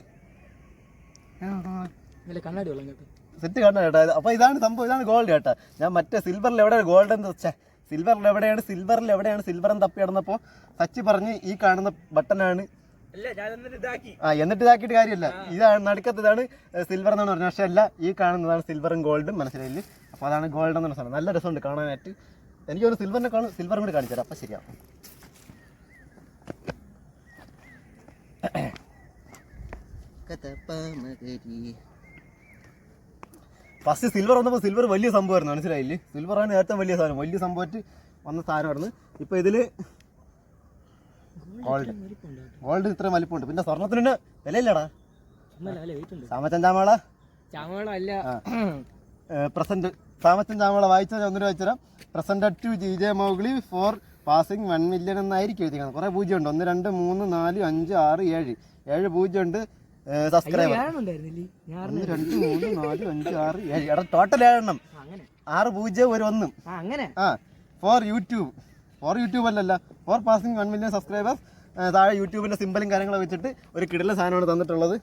കണ്ണാടി വെള്ളം കേട്ടോ സെറ്റ് കാണണം കേട്ടോ. ഇത് അപ്പൊ ഇതാണ് സംഭവം ഇതാണ് ഗോൾഡ് കേട്ടോ. ഞാൻ മറ്റേ സിൽവറിൽ എവിടെ ഗോൾഡ് എന്ന് വെച്ചാൽ സിൽവറിൽ എവിടെയാണ് സിൽവറിൽ എവിടെയാണ് സിൽവറും എന്ന് തപ്പി കിടന്നപ്പോൾ സച്ചി പറഞ്ഞ് ഈ കാണുന്ന ബട്ടനാണ് അല്ല ഞാൻ എന്നിട്ട് ഇതാക്കി. ആ എന്നിട്ട് ഇതാക്കിയിട്ട് കാര്യമില്ല. ഇതാണ് നടുക്കത്ത് ഇതാണ് സിൽവർ എന്നാണ് പറഞ്ഞത്. പക്ഷേ അല്ല ഈ കാണുന്നതാണ് സിൽവറും ഗോൾഡും മനസ്സിലായില്ല? അപ്പോൾ അതാണ് ഗോൾഡ് എന്ന് സാധനം. നല്ല രസമുണ്ട് കാണാനായിട്ട്. എനിക്ക് ഒരു സിൽവറിനെ കാണും സിൽവറും കൂടി കാണിച്ചു തരാം. അപ്പം ശരിയാവും. ഫസ്റ്റ് സിൽവർ വന്നപ്പോൾ സിൽവർ വലിയ സംഭവമായിരുന്നു മനസ്സിലായില്ലേ? ആണ് ഏറ്റവും വലിയ സാധനം. വലിയ സംഭവമായിട്ട് വന്ന സാധനമായിരുന്നു. ഇപ്പോൾ ഇതിൽ ഗോൾഡ് ഗോൾഡ് ഇത്രയും വലിപ്പമുണ്ട്. പിന്നെ സ്വർണത്തിന് തന്നെ വിലയില്ലടാ. സാമച്ചൻ ചാമള? ചാമള പ്രസന്റ് സാമച്ചൻ ചാമള വായിച്ചാൽ ഒന്നര വായിച്ചാൽ present to G J Mowgli for passing one million എന്നായിരിക്കും എഴുതിക്കുന്നത് കുറേ പൂജ്യം ഉണ്ട് ഒന്ന് രണ്ട് മൂന്ന് നാല് അഞ്ച് ആറ് ഏഴ്. ഏഴ് പൂജ്യം ഉണ്ട് സബ്സ്ക്രൈബർ രണ്ട് മൂന്ന് നാല് അഞ്ച് ആറ് ഏഴ്. എടാ ടോട്ടൽ ഏഴെണ്ണം. ആറ് പൂജ്യം ഒരു ഒന്നും. അങ്ങനെ. ആ ഫോർ യൂട്യൂബ് ഫോർ യൂട്യൂബ് അല്ലല്ല. For passing one million subscribers താഴെ യൂട്യൂബിന്റെ സിമ്പലും കാര്യങ്ങളൊക്കെ വെച്ചിട്ട് ഒരു കിടല സാധനമാണ് തന്നിട്ടുള്ളത്.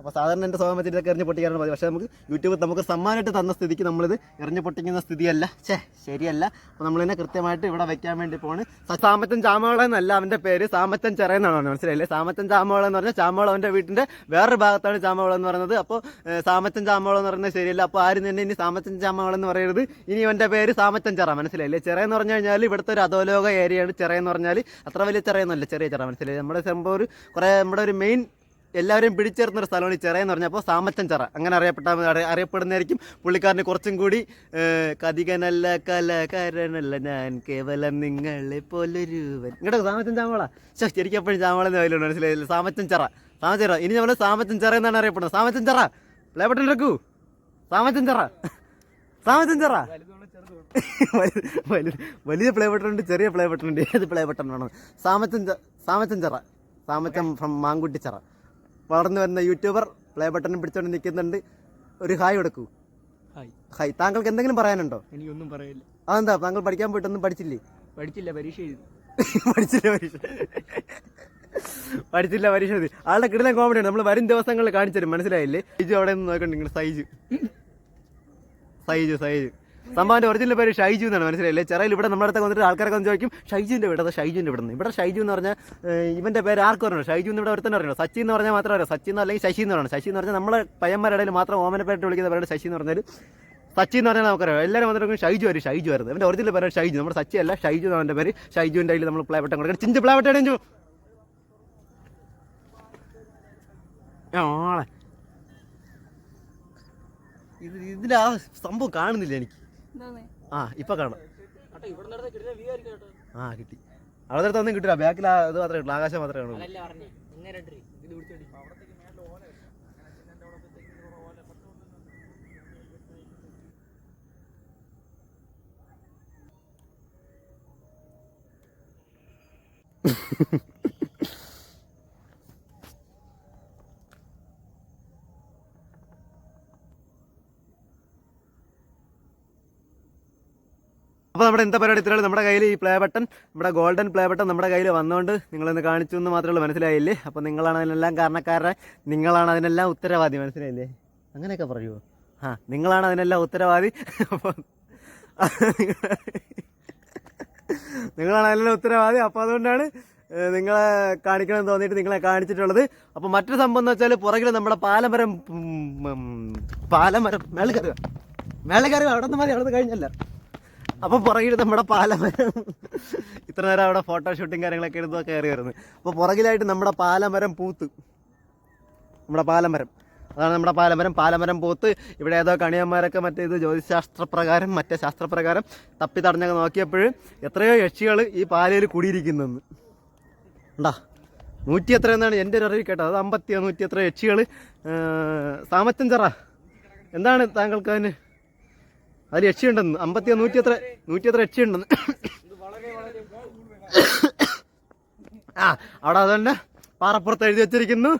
അപ്പോൾ സാധാരണ എന്റെ സ്വഭാവം വെച്ചിട്ട് ഇതൊക്കെ എറിഞ്ഞ് പൊട്ടിക്കാനാണ് മതി പക്ഷേ നമുക്ക് യൂട്യൂബ് നമുക്ക് സമ്മാനമായിട്ട് തന്ന സ്ഥിതിക്ക് നമ്മളിത് എറിഞ്ഞ് പൊട്ടിക്കുന്ന സ്ഥിതിയല്ല. ഛേ ശരിയല്ല. അപ്പോൾ നമ്മൾ തന്നെ കൃത്യമായിട്ട് ഇവിടെ വെക്കാൻ വേണ്ടി പോണ് സാമത്തൻ ചാമോള എന്നല്ല അവന്റെ പേര്. സാമത്തൻ ചെറ എന്നാണ് മനസ്സിലായില്ലേ? സാമത്തൻ ചാമോള എന്ന് പറഞ്ഞാൽ ചാമോള അവന്റെ വീട്ടിന്റെ വേറൊരു ഭാഗത്താണ് ചാമോള എന്ന് പറയുന്നത്. അപ്പോൾ സാമത്തൻ ചാമോള എന്ന് പറയുന്നത് ശരിയല്ല. അപ്പോൾ ആരും തന്നെ ഇനി സാമത്തൻ ചാമോള എന്ന് പറയരുത്. ഇനി അവന്റെ പേര് സാമത്തൻ ചെറ. മനസ്സിലായില്ലേ? ചെറ എന്ന് പറഞ്ഞു കഴിഞ്ഞാൽ ഇവിടുത്തെ ഒരു അധോലോക ഏരിയയാണ് ചെറ എന്ന് പറഞ്ഞാൽ അത്ര വലിയ ചെറയൊന്നുമല്ല. ചെറിയ ചെറ. മനസ്സിലായി നമ്മുടെ സംഭവം ഒരു കുറേ നമ്മുടെ ഒരു മെയിൻ എല്ലാവരെയും പിടിച്ചേർന്നൊരു സ്ഥലമാണ് ഈ ചിറയെന്ന് പറഞ്ഞപ്പോൾ സാമറ്റൻ സാമച്ചൻ ചിറ. അങ്ങനെ അറിയപ്പെട്ട അറി- അറിയപ്പെടുന്നതായിരിക്കും പുള്ളിക്കാരന് കുറച്ചും കൂടി കഥികനല്ല കതികനല്ല കലാകാരനല്ല ഞാൻ കേവലം നിങ്ങളെ പോലൊരുവൻ. ഇങ്ങോട്ട് സാമച്ചൻ ചാമള ശരിക്കും എപ്പോഴും ചാമളെന്ന് അതിലുണ്ട് മനസ്സിലായില്ല? സാമച്ചൻ ചിറ. സാമച്ചൻ ചിറ. ഇനി നമ്മൾ സാമച്ചൻ ചിറ എന്നാണ് അറിയപ്പെടുന്നത്. സാമച്ചൻ ചിറ. പ്ലേ ബട്ടൺ എടുക്കൂ സാമച്ചൻ ചിറ. സാമച്ചൻ ചിറ. വലിയ പ്ലേ ബട്ടൺ ഉണ്ട് ചെറിയ പ്ലേ ബട്ടൺ ഉണ്ട്. ഏത് പ്ലേ ബട്ടൺ വേണം? സാമച്ചൻ ച- സാമച്ചൻ ചിറ. സാമച്ചൻ ഫ്രം മാങ്കുട്ടി ചിറ. വളർന്നു വരുന്ന യൂട്യൂബർ പ്ലേ ബട്ടൺ പിടിച്ചോണ്ട് നിൽക്കുന്നുണ്ട് ഒരു ഹായ് കൊടുക്കൂ. ഹായ്. ഹായ്. താങ്കൾക്ക് എന്തെങ്കിലും പറയാനുണ്ടോ? എനിക്കൊന്നും പറയില്ല. അതെന്താ? താങ്കൾ പഠിക്കാൻ പോയിട്ടൊന്നും പഠിച്ചില്ലേ? പഠിച്ചില്ല പരീക്ഷ എഴുതി. [laughs] പഠിച്ചില്ല പരീക്ഷ. പഠിച്ചില്ല പരീക്ഷ എഴുതി. ആളുടെ കിടലം കോമഡിയാണ് നമ്മൾ വരും ദിവസങ്ങളിൽ കാണിച്ചു തരും. മനസ്സിലായില്ലേ? സൈജു അവിടെ നിന്ന് നോക്കണ്ട നിങ്ങൾ സൈജു. സൈജു സൈജു. സംഭവന്റെ ഒറിജിനൽ പേര് ഷൈജു എന്നാണ് മനസ്സിലായില്ലേ? ചെറയിൽ ഇവിടെ നമ്മുടെ അടുത്ത് വന്നിട്ട് ആൾക്കാരൊക്കെ വന്ന് ചോദിക്കും ഷൈജുവിന്റെ ഇവിടെ ഷൈജുവിന്റെ ഇവിടെ ഇവിടെ ഷൈജു എന്ന് പറഞ്ഞാൽ ഇവന്റെ പേര് ആർക്കും അറിയണം ഷൈജു എന്ന് ഇവിടെ ഒരുത്തന്നെ അറിയണം സച്ചി എന്ന് പറഞ്ഞാൽ മാത്രമേ അറിയാം? സച്ചി എന്ന് അല്ലെങ്കിൽ ശശി എന്ന് പറയണം ശശി എന്ന് പറഞ്ഞാൽ നമ്മളെ പയ്യന്മാരുടെ മാത്രം ഓമന പേരിട്ട് വിളിക്കുന്ന പേരുടെ ശശി എന്ന് പറഞ്ഞാൽ സച്ചി എന്ന് പറഞ്ഞാൽ നമുക്കറിയാം? എല്ലാവരും വന്നിട്ട് ഷൈജു ആയിരുന്നു ഷൈജു ആയിരുന്നു. എന്റെ ഒറിജിനൽ പേര് ഷൈജു. നമ്മുടെ സച്ചി അല്ല ഷൈജു എന്ന് അവന്റെ പേര്. ഷൈജുവിന്റെ കയ്യിൽ നമ്മൾ പ്ലേ ബട്ടൺ കൊടുക്കണം. ചിഞ്ച് പ്ലേ ബട്ടൺ ഇടിഞ്ചു ആളെ. ഇത് ഇതിന്റെ ആ സംഭവം കാണുന്നില്ല എനിക്ക്. ആ ഇപ്പൊ കാണാം. ആ കിട്ടി. അവിടെ അടുത്ത് ഒന്നും കിട്ടില്ല ബാക്കിൽ ആ ഇത് മാത്രമേ ഉള്ളൂ. ആകാശം മാത്രമേ ഉള്ളൂ. Ha ha ഇങ്ങനെ [laughs] അപ്പോൾ നമ്മുടെ എന്താ പരിപാടി? ഇത്രയുള്ളൂ നമ്മുടെ കയ്യിൽ ഈ പ്ലേ ബട്ടൺ നമ്മുടെ ഗോൾഡൻ പ്ലേ ബട്ടൺ നമ്മുടെ കയ്യിൽ വന്നുകൊണ്ട് നിങ്ങളൊന്ന് കാണിച്ചു എന്ന് മാത്രമേ ഉള്ളൂ. മനസ്സിലായില്ലേ? അപ്പോൾ നിങ്ങളാണ് അതിനെല്ലാം കാരണക്കാരൻ. നിങ്ങളാണ് അതിനെല്ലാം ഉത്തരവാദി. മനസ്സിലായില്ലേ? അങ്ങനെയൊക്കെ പറയുമോ ആ നിങ്ങളാണ് അതിനെല്ലാം ഉത്തരവാദി. അപ്പോൾ നിങ്ങളാണ് അതിനെല്ലാം ഉത്തരവാദി. അപ്പോൾ അതുകൊണ്ടാണ് നിങ്ങളെ കാണിക്കണമെന്ന് തോന്നിയിട്ട് നിങ്ങളെ കാണിച്ചിട്ടുള്ളത്. അപ്പോൾ മറ്റൊരു സംഭവം എന്ന് വെച്ചാൽ പുറകിൽ നമ്മുടെ പാലമരം പാലമരം മേളിൽ കയറുക. അവിടെ നിന്ന് മതി അവിടെ നിന്ന് കഴിഞ്ഞല്ല. അപ്പൊ പുറകിൽ നമ്മുടെ പാലം ഇത്ര നേരം അവിടെ ഫോട്ടോ ഷൂട്ടിംഗ് കാര്യങ്ങളൊക്കെ എടുത്തു കയറി വരുന്നത് അപ്പോൾ പുറകിലായിട്ട് നമ്മുടെ പാലമരം പൂത്ത്. നമ്മുടെ പാലമരം. അതാണ് നമ്മുടെ പാലമരം. പാലമരം പൂത്ത്. ഇവിടെ ഏതോ കണിയന്മാരൊക്കെ മറ്റേ ഇത് ജ്യോതിശാസ്ത്രപ്രകാരം മറ്റേ ശാസ്ത്രപ്രകാരം തപ്പി തടഞ്ഞൊക്കെ നോക്കിയപ്പോൾ എത്രയോ യക്ഷികൾ ഈ പാലയിൽ കുടിയിരിക്കുന്നെന്ന്. ഉണ്ടാ നൂറ്റി എത്ര എന്നാണ് എന്റെ ഒരു അറിവ് കേട്ടോ. അത് അമ്പത്തിയോ നൂറ്റി എത്ര യക്ഷികൾ സാമത്തഞ്ചറ ചെറ എന്താണ് താങ്കൾക്ക് അതിന് അതിൽ യക്ഷിയുണ്ടെന്ന്. അമ്പത്തി നൂറ്റി എത്ര നൂറ്റി എത്ര യക്ഷിയുണ്ടെന്ന്. ആ അവിടെ അതുകൊണ്ട് പാറപ്പുറത്ത് എഴുതി വെച്ചിരിക്കുന്നു.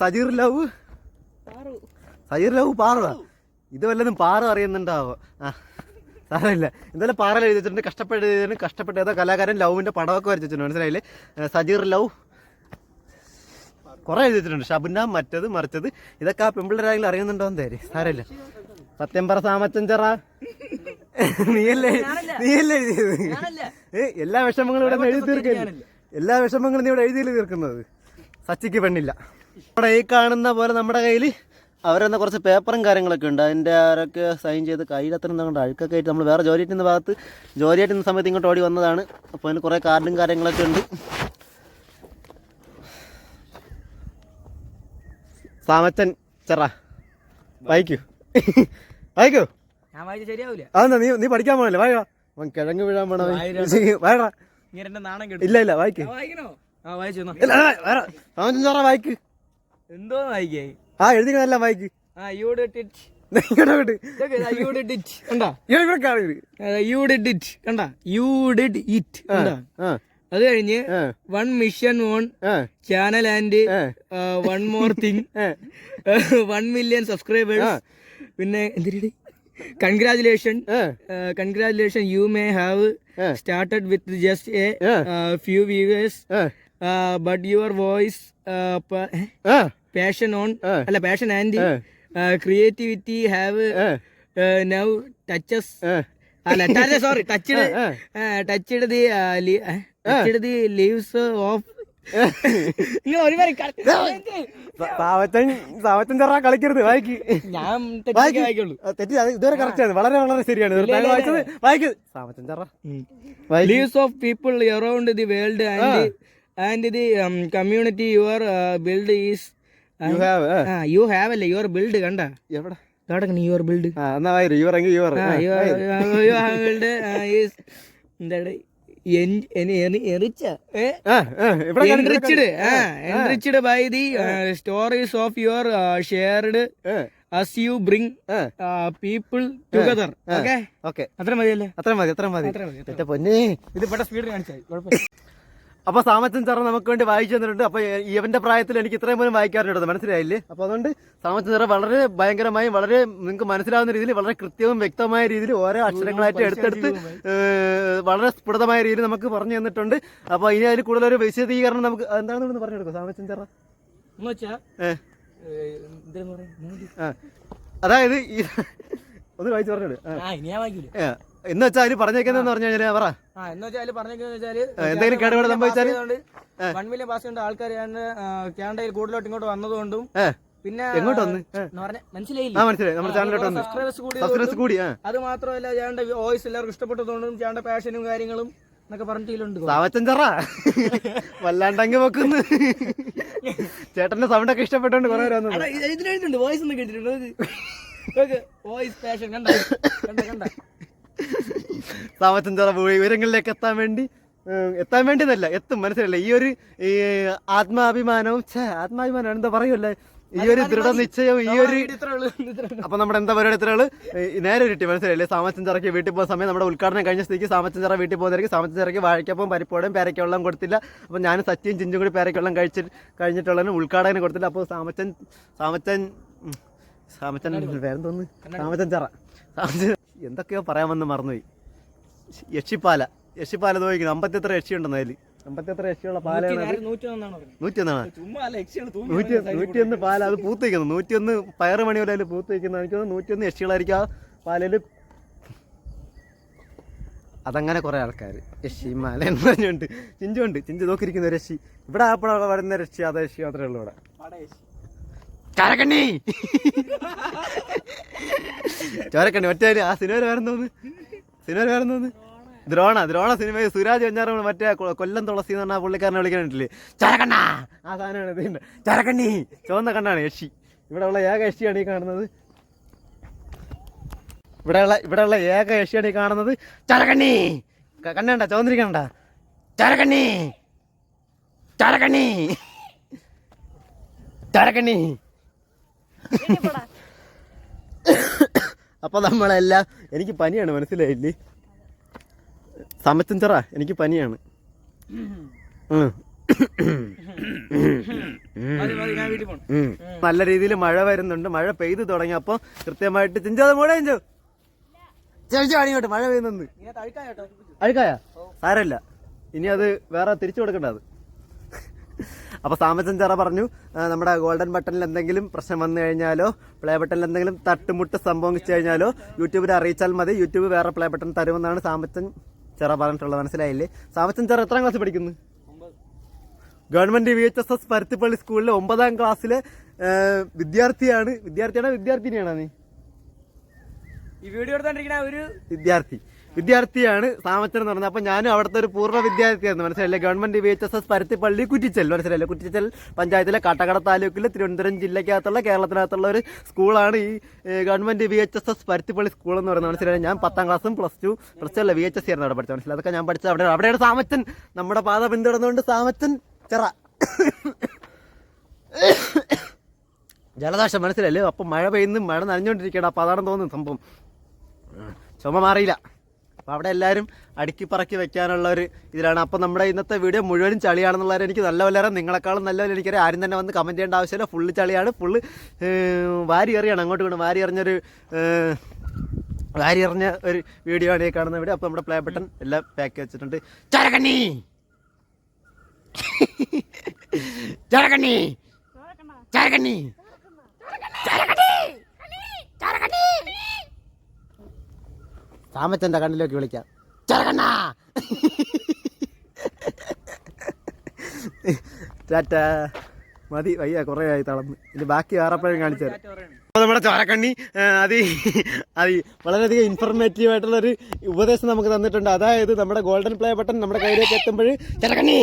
സജീർ ലവ്. സജീർ ലവ് പാറ. ഇത് വല്ലതും പാറ അറിയുന്നുണ്ടാവോ? ആ സാരമില്ല. എന്തായാലും പാറ എഴുതി വെച്ചിട്ടുണ്ട്. കഷ്ടപ്പെട്ട് എഴുതി കഷ്ടപ്പെട്ട് ഏതോ കലാകാരൻ ലവിന്റെ പടമൊക്കെ വരച്ചിട്ടുണ്ട് മനസ്സിലായില്ലേ? സജീർ ലവ്. കുറേ എഴുതി വെച്ചിട്ടുണ്ട്. ഷബുന മറ്റത് മറിച്ചത്. ഇതൊക്കെ ആ പെമ്പിള്ളേരാരെങ്കിലും അറിയുന്നുണ്ടോ എന്തായാലും സാരമില്ല. സത്യം പറ സാമച്ചൻ ചെറ. നീയല്ലേ നീയല്ലേ എഴുതിയത്? ഏ എല്ലാ വിഷമങ്ങളും ഇവിടെ എഴുതി തീർക്കില്ല? എല്ലാ വിഷമങ്ങളും നീ ഇവിടെ എഴുതി തീർക്കുന്നത്? സച്ചിക്ക് പെണ്ണില്ല. നമ്മുടെ ഈ കാണുന്ന പോലെ നമ്മുടെ കയ്യിൽ അവരെന്ന കുറച്ച് പേപ്പറും കാര്യങ്ങളൊക്കെ ഉണ്ട്. അതിന്റെ ആരൊക്കെ സൈൻ ചെയ്ത് കയ്യിലത്ര കൊണ്ട് അഴുക്കൊക്കെ ആയിട്ട് നമ്മൾ വേറെ ജോലി ചെയ്യുന്ന ഭാഗത്ത് ജോലി ആയിട്ടുന്ന സമയത്ത് ഇങ്ങോട്ട് ഓടി വന്നതാണ്. അപ്പോൾ അതിന് കുറേ കാർഡും കാര്യങ്ങളൊക്കെ ഉണ്ട്. സാമച്ചൻ ചെറ. വായിക്കൂ. വായിക്കൂ? ഞാൻ വായിച്ച ശരിയാവൂല. അതെന്താ നീ നീ പഠിക്കാൻ പോണല്ലേ? വായ. അവൻ കിഴങ്ങ് വീഴാൻ പോണ വായടാ ഇങ്ങനെ എന്റെ നാണം കേട്ടു ഇല്ല ഇല്ല വായിക്ക്. വായിക്കണോ? ആ വായിച്ചു വായിക്ക്. എന്തോ വായിക്കേ? ആ എഴുതിക്കണെല്ലാം വായിക്ക്. ആ യു ഡിഡ് ഇറ്റ് ഇങ്ങോട്ട് വിട്ട് യു ഡിഡ് ഇറ്റ് കണ്ടാ? ഇവിടെ ഇവിടെ കാണുന്നത് യു ഡിഡ് ഇറ്റ് കണ്ടാ? യു ഡിഡ് ഇറ്റ് കണ്ടാ? ആ. അത് കഴിഞ്ഞ് one mission on channel and one more thing one million subscribers പിന്നെ എന്തിരി congratulation congratulation you may have. Started with just a. Few viewers but your voice passion on. അല്ല passion and. Creativity have now touches അല്ല sorry touch touch the leaves of Savachan Savachan ചെറ കളിക്കരുത് വായിക്ക്. ഞാൻ തെറ്റി ഇതുവരെ correct ആണ് വളരെ വളരെ ശരിയാണ്. വായിച്ചത്. വായിക്ക്. സാവച്ചൻ ചെറ. Leaves of people around the world and and the community your build is you have you have അല്ലേ? യുവർ ബിൽഡ് കണ്ട? എവിടെ? കിടക്കണം your build your your build is ഇവിടെ എൻറിച്ച്ഡ്. ആ enriched by the stories of your shared as you bring people together okay okay. അത്ര മതിയല്ലേ? അത്ര മതി അത്ര മതി. അത്ര മതി പൊന്നേ. ഇത് പെട്ട സ്പീഡ് കുഴപ്പമില്ല. അപ്പൊ സാമച്ചൻ സാറ് നമുക്ക് വേണ്ടി വായിച്ചു തന്നിട്ടുണ്ട്. അപ്പൊ ഇവന്റെ പ്രായത്തിൽ എനിക്ക് ഇത്രയും പോലും വായിക്കാറുണ്ട് മനസ്സിലായില്ലേ? അപ്പൊ അതുകൊണ്ട് സാമച്ചൻ സാറ് വളരെ ഭയങ്കരമായും വളരെ നിങ്ങൾക്ക് മനസ്സിലാവുന്ന രീതിയിൽ വളരെ കൃത്യവും വ്യക്തമായ രീതിയിൽ ഓരോ അക്ഷരങ്ങളായിട്ട് എടുത്തെടുത്ത് വളരെ സ്ഫുടമായ രീതിയിൽ നമുക്ക് പറഞ്ഞു തന്നിട്ടുണ്ട്. അപ്പൊ ഇനി അതിൽ കൂടുതൽ ഒരു വിശദീകരണം നമുക്ക് എന്താണെന്ന് പറഞ്ഞു കൊടുക്കും സാമച്ചൻ സാറ? വെച്ചാ ഏഹ് എന്തെന്ന് പറയാ അതായത് ഒന്ന് വായിച്ചു പറഞ്ഞു എന്ന് വെച്ചാൽ അതിൽ പറഞ്ഞേക്കുന്നതെന്ന് പറഞ്ഞു കഴിഞ്ഞാൽ പറ. ആ എന്ന് വെച്ചാൽ പറഞ്ഞേക്കെന്ന് വെച്ചാൽ എന്തെങ്കിലും കേടുപാട് സംഭവിച്ചാൽ? വൺ മില്യൺ പാസ് കൊണ്ട് ആൾക്കാർ കാനഡയിൽ കൂടുതലോട്ട് ഇങ്ങോട്ട് വന്നതുകൊണ്ടും പിന്നെ എങ്ങോട്ട് വന്ന്? മനസ്സിലായില്ല? മനസ്സിലായി. നമ്മുടെ ചാനലിലോട്ട് വന്ന്. സബ്സ്ക്രൈബേഴ്സ് കൂടി അത് മാത്രമല്ല ചേട്ടന്റെ വോയിസ് എല്ലാവർക്കും ഇഷ്ടപ്പെട്ടതുകൊണ്ടും ചേട്ടന്റെ പാഷനും കാര്യങ്ങളും വല്ലാണ്ടങ്ങ് വെക്കുന്നു ചേട്ടന്റെ സൗണ്ട് ഒക്കെ ഇഷ്ടപ്പെട്ടോണ്ട് കൊറേ ഇതിലെഴുതുണ്ട് വോയിസ് ഒന്നും കേട്ടിട്ടുണ്ട് വോയിസ് പാഷൻ കണ്ട? കണ്ട കണ്ട? സാവച്ചൻ ചെറ ഉയരങ്ങളിലേക്ക് എത്താൻ വേണ്ടി എത്താൻ വേണ്ടി എന്നല്ല എത്തും മനസ്സിലല്ല ഈ ഒരു ഈ ആത്മാഭിമാനവും ഛേ ആത്മാഭിമാനം എന്താ പറയുമല്ലേ ഈ ഒരു ദൃഢനിശ്ചയവും ഈ ഒരു അപ്പൊ നമ്മുടെ എന്താ പരിപാടി ഇത്രയാൾ നേരെ കിട്ടി മനസ്സിലായില്ലേ? സാമച്ചഞ്ചിറക്കി വീട്ടിൽ പോകുന്ന സമയം നമ്മുടെ ഉദ്ഘാടനം കഴിഞ്ഞ സ്ഥിതിക്ക് സാമച്ചഞ്ചിറ വീട്ടിൽ പോകുന്നവർക്ക് സാമച്ചഞ്ചിറക്കി വാഴയ്ക്കപ്പം പരിപ്പോടും പേരയ്ക്കുള്ളം കൊടുത്തില്ല. അപ്പൊ ഞാൻ സച്ചിയും ചിഞ്ചും കൂടി പേരയ്ക്കുള്ളം കഴിച്ച് കഴിഞ്ഞിട്ടുള്ളതിന് ഉദ്ഘാടനം കൊടുത്തില്ല. അപ്പോൾ സാമച്ചൻ സാമച്ചൻ സാമച്ചൻ സാമച്ചൻ തോന്നുന്നു സാമച്ചൻ ചിറ. സാമച്ചൻ എന്തൊക്കെയോ പറയാമെന്ന് മറന്നുപോയി. യക്ഷിപ്പാല. യക്ഷിപ്പാല തോന്നിക്കുന്നു അമ്പത്തി എത്ര യക്ഷി ഉണ്ടെന്ന് അതിൽ അമ്പത്തിയെത്ര യക്ഷിയുള്ള പാലാണ് നൂറ്റിയൊന്നാണ്? നൂറ്റിയൊന്ന് പാല അത് പൂത്തിക്കുന്നു നൂറ്റിയൊന്ന് പയറ് മണി പോലെ അതിൽ പൂത്ത് വയ്ക്കുന്നു എനിക്ക് തോന്നുന്നു നൂറ്റിയൊന്ന് യക്ഷികളായിരിക്കും ആ അതങ്ങനെ കുറെ ആൾക്കാർ യക്ഷി മാല എന്ന് പറഞ്ഞുണ്ട് ചിഞ്ചുണ്ട് ചിഞ്ചു നോക്കിയിരിക്കുന്ന രക്ഷി ഇവിടെ ആപ്പിള വരുന്ന രക്ഷി അതെ യക്ഷി മാത്രമേ ഉള്ളൂ ഇവിടെ. ചാരക്കണ്ണി ചോരക്കണ്ണി മറ്റേ ആ സിനിമ വേറെന്തോന്ന് സിനിമ വേറെന്തോന്ന് ദ്രോണ ദ്രോണ സിനിമയിൽ സുരാജ് വെഞ്ഞാറ് മറ്റേ കൊല്ലം തുളസി എന്ന് പറഞ്ഞാൽ പുള്ളിക്കാരനെ വിളിക്കാനിട്ടില്ലേ ചരക്കണ്ണ! ആ സാധനമാണ് ചരക്കണ്ണി! ചുവന്ന കണ്ണാണ് യക്ഷി. ഇവിടെ ഉള്ള ഏക യക്ഷിയാണ് ഈ കാണുന്നത്. ഇവിടെയുള്ള ഇവിടെയുള്ള ഏക യക്ഷിയാണ് ഈ കാണുന്നത്. ചരക്കണ്ണി! കണ്ണണ്ട ചുവന്നിരിക്കണ്ട. ചരക്കണ്ണി! ചരക്കണ്ണി! ചാരക്കണ്ണി! അപ്പൊ നമ്മളെല്ലാം എനിക്ക് പനിയാണ് മനസ്സിലായില്ലേ? സമച്ചഞ്ചറ എനിക്ക് പനിയാണ്. നല്ല രീതിയിൽ മഴ വരുന്നുണ്ട്. മഴ പെയ്തു തുടങ്ങിയപ്പോ കൃത്യമായിട്ട് ചിഞ്ചോ മോടെ ചിഞ്ചോ. ചേച്ചി ഇങ്ങോട്ട് മഴ പെയ്യുന്നുണ്ട്. അഴുക്കായ? സാരമില്ല. ഇനി അത് വേറെ തിരിച്ചു കൊടുക്കണ്ട അത് അപ്പൊ സാമച്ചൻ ചെറ പറഞ്ഞു. നമ്മുടെ ഗോൾഡൻ ബട്ടണിൽ എന്തെങ്കിലും പ്രശ്നം വന്നു കഴിഞ്ഞാലോ പ്ലേ ബട്ടണിൽ എന്തെങ്കിലും തട്ടുമുട്ട് സംഭവിച്ചു കഴിഞ്ഞാലോ യൂട്യൂബിൽ അറിയിച്ചാൽ മതി. യൂട്യൂബ് വേറെ പ്ലേ ബട്ടൺ തരുമെന്നാണ് സാമച്ചൻ ചെറ പറഞ്ഞിട്ടുള്ളത്. മനസ്സിലായില്ലേ? സാമച്ചൻ ചെറ എത്രാം ക്ലാസ് പഠിക്കുന്നു? Government V H S S Paruthippally സ്കൂളിലെ ഒമ്പതാം ക്ലാസ്സിലെ വിദ്യാർത്ഥിയാണ്. വിദ്യാർത്ഥിയാണോ? വിദ്യാർത്ഥിനിയാണോ നീ? ഈ വീഡിയോ എടുത്തോണ്ടിരിക്കുന്ന ഒരു വിദ്യാർത്ഥി. വിദ്യാർത്ഥിയാണ് സാമച്ചൻ എന്ന് പറയുന്നത്. അപ്പൊ ഞാനും അവിടുത്തെ ഒരു പൂർവ വിദ്യാർത്ഥിയായിരുന്നു. മനസ്സിലായില്ലേ? Government V H S S Paruthippally Kuttichal. മനസ്സിലായില്ലേ? കുറ്റിച്ചൽ പഞ്ചായത്തിലെ കാട്ടക്കട താലൂക്കിലെ തിരുവനന്തപുരം ജില്ലക്കകത്തുള്ള കേരളത്തിനകത്തുള്ള ഒരു സ്കൂളാണ് ഈ government V H S S Paruthippally school എന്ന് പറയുന്നത്. മനസ്സിലായി ഞാൻ പത്താം ക്ലാസ്സും പ്ലസ് ടു പ്ലസ് ടു അല്ല വി എച്ച് എസ് ആയിരുന്നു അവിടെ പഠിച്ചത്. മനസ്സിലായി? അതൊക്കെ ഞാൻ പഠിച്ചത് അവിടെ അവിടെയാണ് സാമച്ചൻ. നമ്മുടെ പാത പിന്തുടർന്നുകൊണ്ട് സാമച്ചൻ ചെറ. ജലദോഷം മനസ്സിലല്ലേ അപ്പം മഴ പെയ്യുന്നു മഴ നനഞ്ഞുകൊണ്ടിരിക്കണം അപ്പം അതാണ് തോന്നുന്നു സംഭവം. ചുമ മാറിയില്ല. അപ്പോൾ അവിടെ എല്ലാവരും അടുക്കി പറക്കി വെക്കാനുള്ള ഒരു ഇതിലാണ്. അപ്പോൾ നമ്മുടെ ഇന്നത്തെ വീഡിയോ മുഴുവനും ചളിയാണെന്നുള്ളത് എനിക്ക് നല്ല വല്ലരെ നിങ്ങളെക്കാളും നല്ല വല്ല എനിക്കറിയാം. ആരും തന്നെ വന്ന് കമന്റ് ചെയ്യേണ്ട ആവശ്യമില്ല. ഫുള്ള് ചളിയാണ്. ഫുള്ള് വാരി എറിയാണ്. അങ്ങോട്ട് കൊണ്ട് വാരി എറിഞ്ഞൊരു വാരി എറിഞ്ഞ ഒരു വീഡിയോ ആണ് ഈ കാണുന്ന വീഡിയോ. അപ്പോൾ നമ്മുടെ പ്ലേ ബട്ടൺ എല്ലാം പാക്ക് വെച്ചിട്ടുണ്ട്. ചരകണ്ണി! ചരകണ്ണി! ചരകണ്ണി! ചരകണ്ണി! സാമച്ചന്റെ കണ്ണിലേക്ക് വിളിക്കാം? ചെറുകണ്ണ! ടാറ്റ. മതി വയ്യ കുറേ ആയി തളർന്ന്. ഇനി ബാക്കി വേറെപ്പോഴും കാണിച്ചു തരാം. അപ്പോൾ നമ്മുടെ ചോരക്കണ്ണി അത് അത് വളരെയധികം ഇൻഫർമേറ്റീവ് ആയിട്ടുള്ള ഒരു ഉപദേശം നമുക്ക് തന്നിട്ടുണ്ട്. അതായത് നമ്മുടെ ഗോൾഡൻ പ്ലേ ബട്ടൺ നമ്മുടെ കയ്യിലേക്ക് എത്തുമ്പോൾ ചോരക്കണ്ണി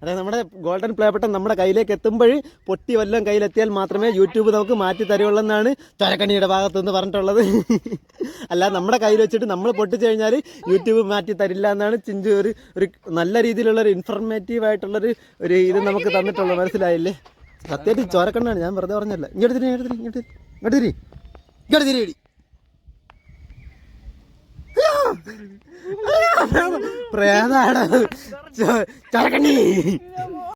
അതായത് നമ്മുടെ ഗോൾഡൻ പ്ലേ ബട്ടൺ നമ്മുടെ കയ്യിലേക്ക് എത്തുമ്പോൾ പൊട്ടി വല്ലതും കയ്യിലെത്തിയാൽ മാത്രമേ യൂട്യൂബ് നമുക്ക് മാറ്റി തരുള്ളൂ എന്നാണ് ചോരക്കണ്ണിയുടെ ഭാഗത്തു നിന്ന് പറഞ്ഞിട്ടുള്ളത്. അല്ല നമ്മുടെ കയ്യിൽ വെച്ചിട്ട് നമ്മൾ പൊട്ടിച്ചു കഴിഞ്ഞാൽ യൂട്യൂബ് മാറ്റി തരില്ല എന്നാണ് ചിഞ്ചു ഒരു ഒരു നല്ല രീതിയിലുള്ള ഒരു ഇൻഫർമേറ്റീവ് ആയിട്ടുള്ളൊരു ഒരു ഇത് നമുക്ക് തന്നിട്ടുള്ളൂ മനസ്സിലായില്ലേ? സത്യമായിട്ട് ചോരക്കണ്ണാണ്. ഞാൻ വെറുതെ പറഞ്ഞല്ല ഇങ്ങോട്ട് ഇങ്ങോട്ട് ഇങ്ങോട്ട് ഇങ്ങോട്ട് തിരി. ഇങ്ങോട്ട് തിരി പ്രേതാണ് ചോരക്കണ്ണി